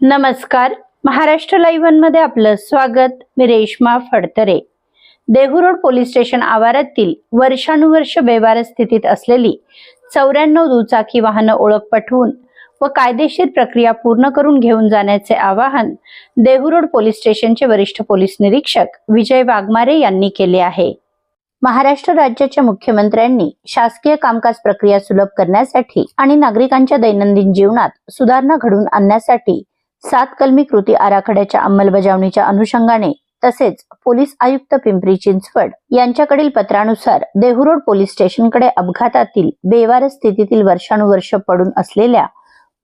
नमस्कार. महाराष्ट्र लाईव्हमध्ये आपलं स्वागत. मी Reshma Phadtare. Dehu road police station आवारातील वर्षानुवर्ष बेवार स्थितीत असलेली चौऱ्याण्णव दुचाकी वाहनं ओळख पटवून व कायदेशीर प्रक्रिया पूर्ण करून घेऊन जाण्याचे आवाहन देहू रोड पोलीस स्टेशनचे वरिष्ठ पोलीस निरीक्षक विजय वाघमारे यांनी केले आहे. महाराष्ट्र राज्याच्या मुख्यमंत्र्यांनी शासकीय कामकाज प्रक्रिया सुलभ करण्यासाठी आणि नागरिकांच्या दैनंदिन जीवनात सुधारणा घडवून आणण्यासाठी सात कलमी कृती आराखड्याच्या अंमलबजावणीच्या अनुषंगाने तसेच पोलीस आयुक्त पिंपरी चिंचवड यांच्याकडील पत्रानुसार देहुरोड पोलीस स्टेशनकडे अपघातातील बेवार स्थितीतील वर्षानुवर्ष पडून असलेल्या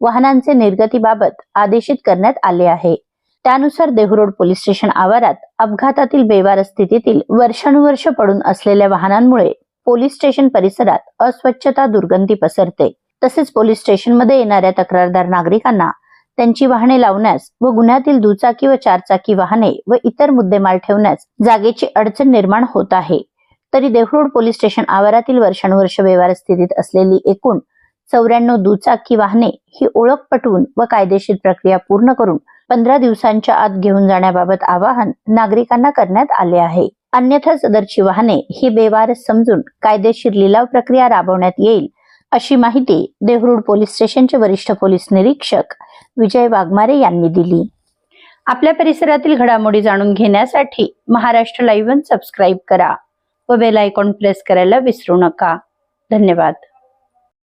वाहनांचे निर्गतीबाबत आदेशित करण्यात आले आहे. त्यानुसार देहुरोड पोलीस स्टेशन आवारात अपघातातील बेवार स्थितीतील वर्षानुवर्ष पडून असलेल्या वाहनांमुळे पोलीस स्टेशन परिसरात अस्वच्छता दुर्गंधी पसरते. तसेच पोलीस स्टेशनमध्ये येणाऱ्या तक्रारदार नागरिकांना त्यांची वाहने लावण्यास व गुन्ह्यातील दुचाकी व चारचाकी वाहने व इतर मुद्देमाल ठेवण्यास जागेची अडचण निर्माण होत आहे. तरी देहरोड पोलीस स्टेशन आवारातील वर्षानुवर्ष व्यवहार स्थितीत असलेली एकूण चौऱ्याण्णव दुचाकी वाहने ही ओळख पटवून व कायदेशीर प्रक्रिया पूर्ण करून पंधरा दिवसांच्या आत घेऊन जाण्याबाबत आवाहन नागरिकांना करण्यात आले आहे. अन्यथा सदरची वाहने ही बेवार समजून कायदेशीर लिलाव प्रक्रिया राबवण्यात येईल अशी माहिती देहरुड पोलीस स्टेशनचे वरिष्ठ पोलीस निरीक्षक विजय वाघमारे यांनी दिली. आपल्या परिसरातील घडामोडी जाणून घेण्यासाठी महाराष्ट्र लाईव्ह सबस्क्राईब करा व बेल आयकॉन प्रेस करायला विसरू नका. धन्यवाद.